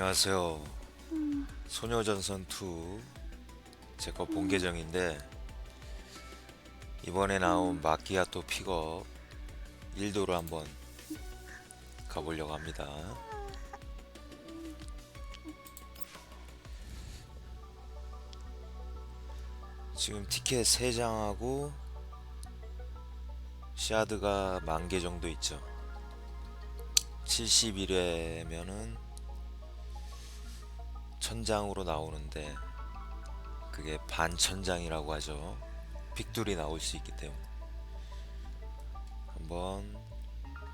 안녕하세요. 소녀전선 2 제거 본 계정인데 이번에 나온 마키아토 픽업 1도로 한번 가보려고 합니다. 지금 티켓 3장하고 샤드가 만개 정도 있죠. 71회면은 천장으로 나오는데 그게 반천장이라고 하죠. 픽둘이 나올 수 있기 때문에 한번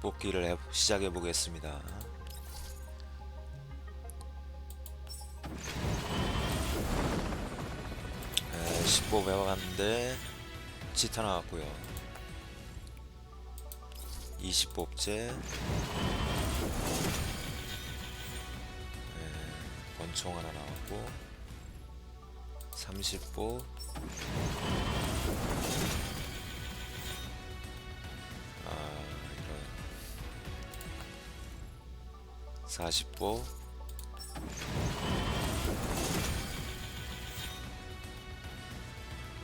뽑기를 해, 시작해 보겠습니다. 네, 10법 해봤는데 치타 나왔고요. 20법째 네, 권총 하나 나왔고 30보. 아 이런. 40보.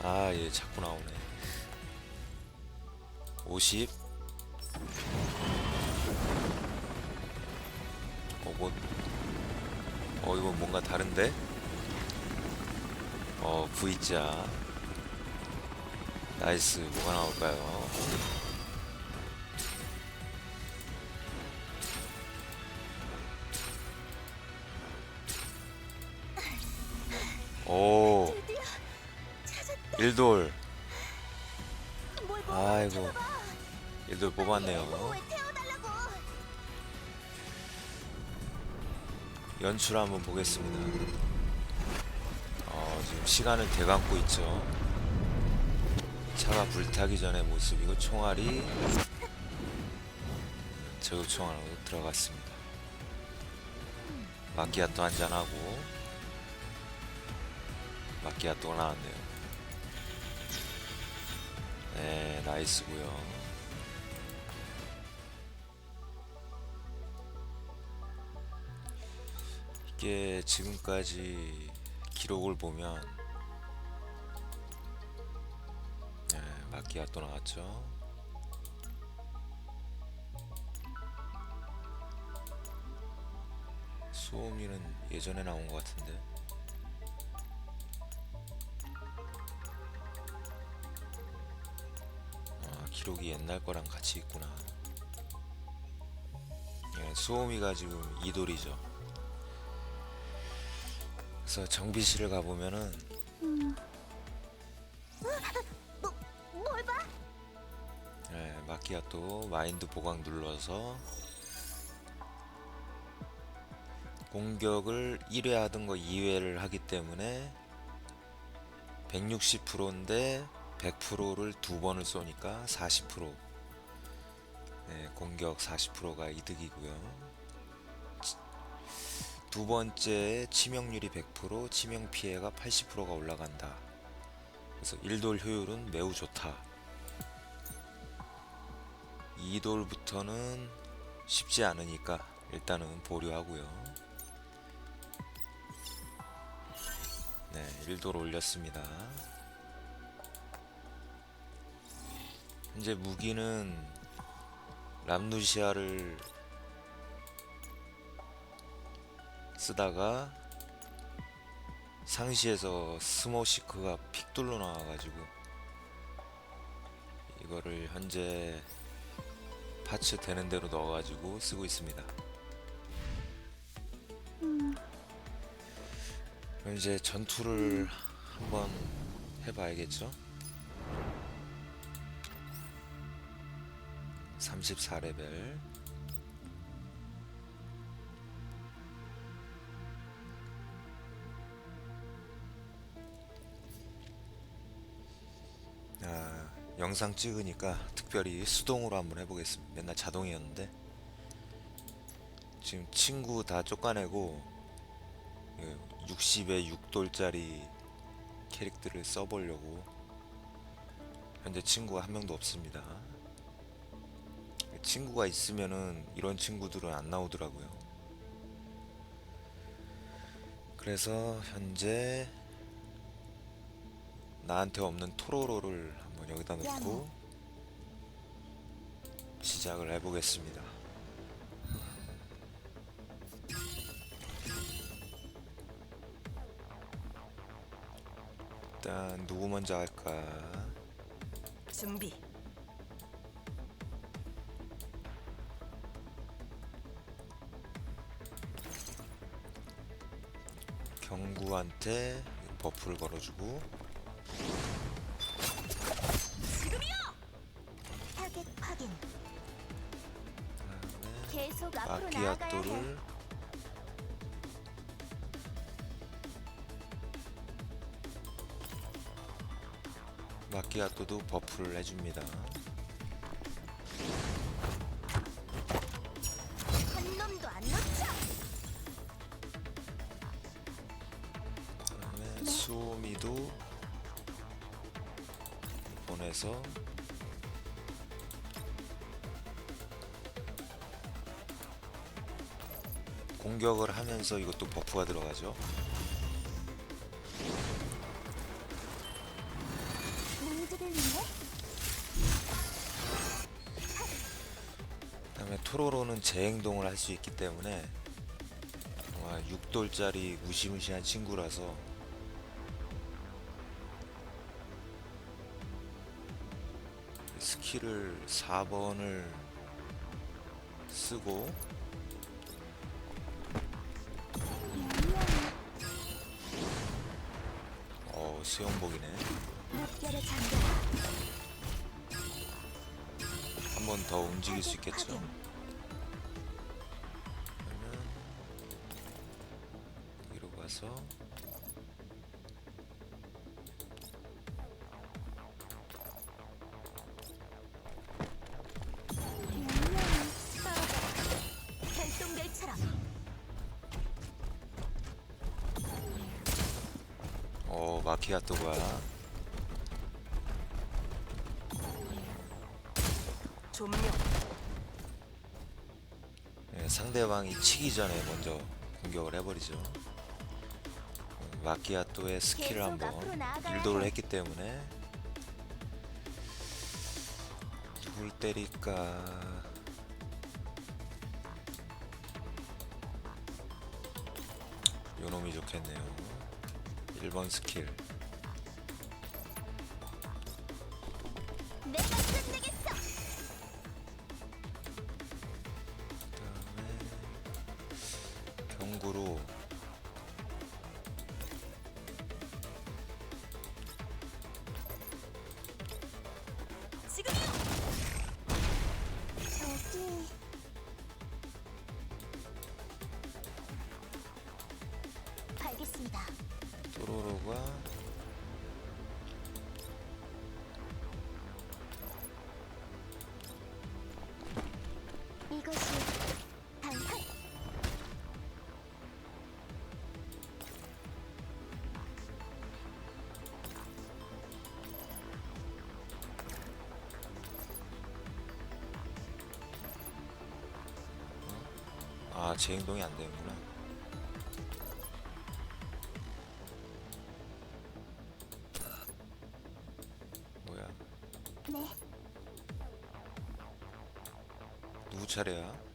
아얘 자꾸 나오네. 50 어, 이거 뭔가 다른데? 어, V자. 나이스, 뭐가 나올까요? 오. 일돌. 아이고, 일돌 왜 뽑았네요. 연출 한번 보겠습니다. 어, 지금 시간을 대감고 있죠. 차가 불타기 전의 모습이고 총알이 저격 총알로 들어갔습니다. 마키아토 한잔 하고 마키아토가 나왔네요. 네, 나이스고요. 이게 지금까지 기록을 보면 네, 마키아또 나왔죠. 소음이는 예전에 나온 것 같은데. 아, 기록이 옛날 거랑 같이 있구나. 네, 소음이가 지금 이돌이죠. 그래서 정비실을 가보면은 뭐, 뭘 봐? 예, 마키아또 마인드 보강 눌러서 공격을 1회 하던 거 2회를 하기 때문에 160%인데 100%를 두 번을 쏘니까 40% 예, 공격 40%가 이득이고요. 치- 두 번째 치명률이 100%, 치명 피해가 80%가 올라간다. 그래서 1돌 효율은 매우 좋다. 2돌부터는 쉽지 않으니까 일단은 보류하고요. 네, 1돌 올렸습니다. 현재 무기는 람누시아를 쓰다가 상시에서 스모시크가 픽돌로 나와가지고 이거를 현재 파츠 되는 대로 넣어가지고 쓰고 있습니다. 그럼 이제 전투를 한번 해봐야겠죠? 34레벨 아, 영상 찍으니까 특별히 수동으로 한번 해보겠습니다. 맨날 자동이었는데 지금 친구 다 쫓아내고 60에 6돌짜리 캐릭터를 써보려고 현재 친구가 한 명도 없습니다. 친구가 있으면은 이런 친구들은 안 나오더라고요. 그래서 현재 나한테 없는 토로로를 한번 여기다 놓고 시작을 해보겠습니다. 일단 누구 먼저 할까? 준비. 경구한테 버프를 걸어주고 지금이요. 타겟 확인. 계속 앞으로 나아가야 해. 마키아토를 마키아토도 버프를 해줍니다. 한 놈도 안 놓쳐. 그다음에 수오미도 보내서 공격을 하면서 이것도 버프가 들어가죠. 위해 그다음에 토로로는 재행동을 할 수 있기 때문에 와 6돌짜리 무시무시한 친구라서 스킬을 4번을 쓰고 어 수영복이네. 한 번 더 움직일 수 있겠죠 마키아토가 조명. 예, 상대방이 치기 전에 먼저 공격을 해버리죠. 어, 마키아토의 스킬을 한번 일도를 해. 했기 때문에 누굴 때릴까? 요놈이 좋겠네요. 1번 스킬. 아 재행동이 안 되는구나. 뭐야? 네, 누구 차례야?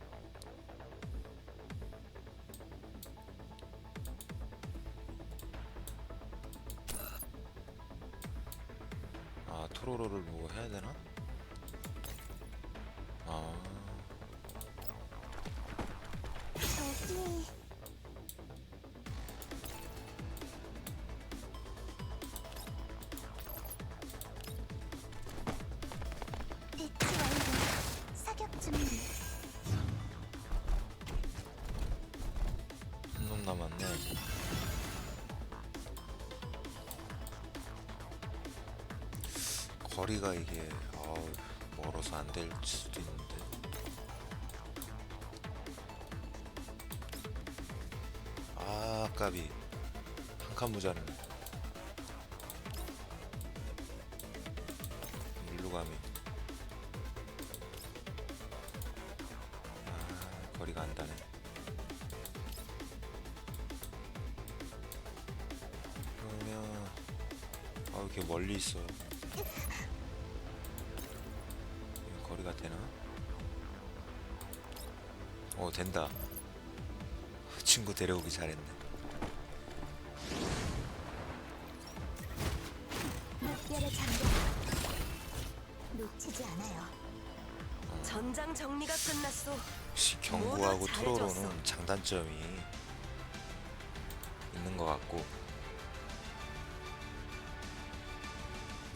남았네. 거리가 이게 아우, 멀어서 안 될 수도 있는데. 아, 까비. 한 칸 모자르네. 일로 안 있어? 거리가 되나? 어 된다. 친구 데려오기 잘했네. 물결의 장벽 놓치지 않아요. 전장 정리가 끝났소. 역시 경구하고 모두 토로로는. 장단점이 있는 것 같고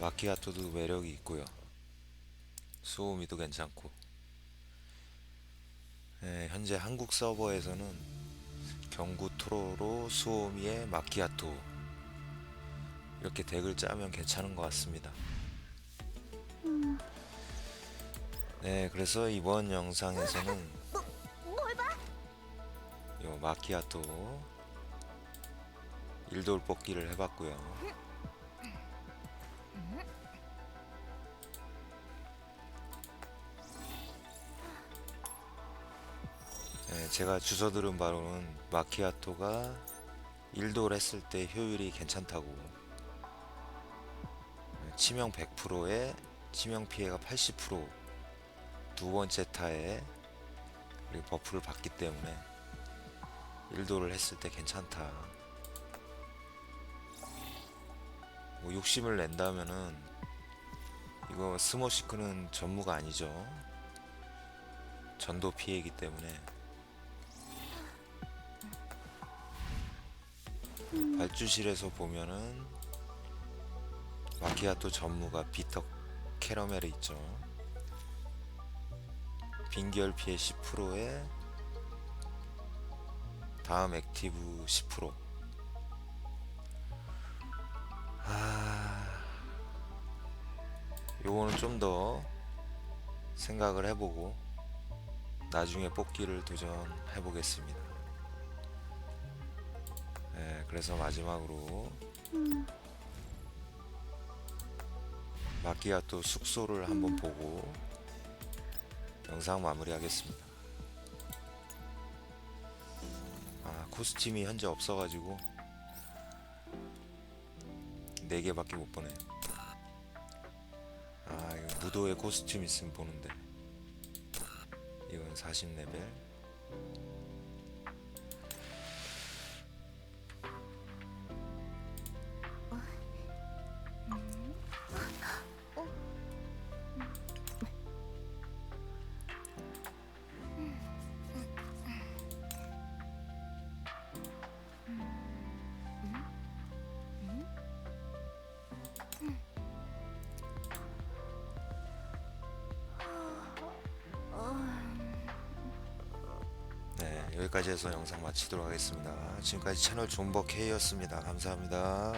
마키아토도 매력이 있고요. 수오미도 괜찮고 예, 현재 한국 서버에서는 경구 토로로 수오미의 마키아토 이렇게 덱을 짜면 괜찮은 것 같습니다. 네, 그래서 이번 영상에서는? 요 마키아토 일돌 뽑기를 해봤고요. 제가 주워 들은 바로는 마키아토가 일돌 했을 때 효율이 괜찮다고 네, 치명 100%에 치명 피해가 80%두 번째 타에 그리고 버프를 받기 때문에 일도를 했을 때 괜찮다. 뭐 욕심을 낸다면은 이거 스모시크는 전무가 아니죠. 전도 피해이기 때문에 발주실에서 보면은 마키아토 전무가 비터 캐러멜에 있죠. 빈결 피해 10%에 다음 액티브 10% 아, 요거는 좀 더 생각을 해보고 나중에 뽑기를 도전해 보겠습니다. 네, 그래서 마지막으로 마키아토 숙소를 한번 보고 영상 마무리하겠습니다. 아 코스튬이 현재 없어가지고 4개밖에 못 보네요 아 이거 무도의 코스튬 있으면 보는데. 이건 40레벨 여기까지 해서 영상 마치도록 하겠습니다. 지금까지 채널 존버 K였습니다. 감사합니다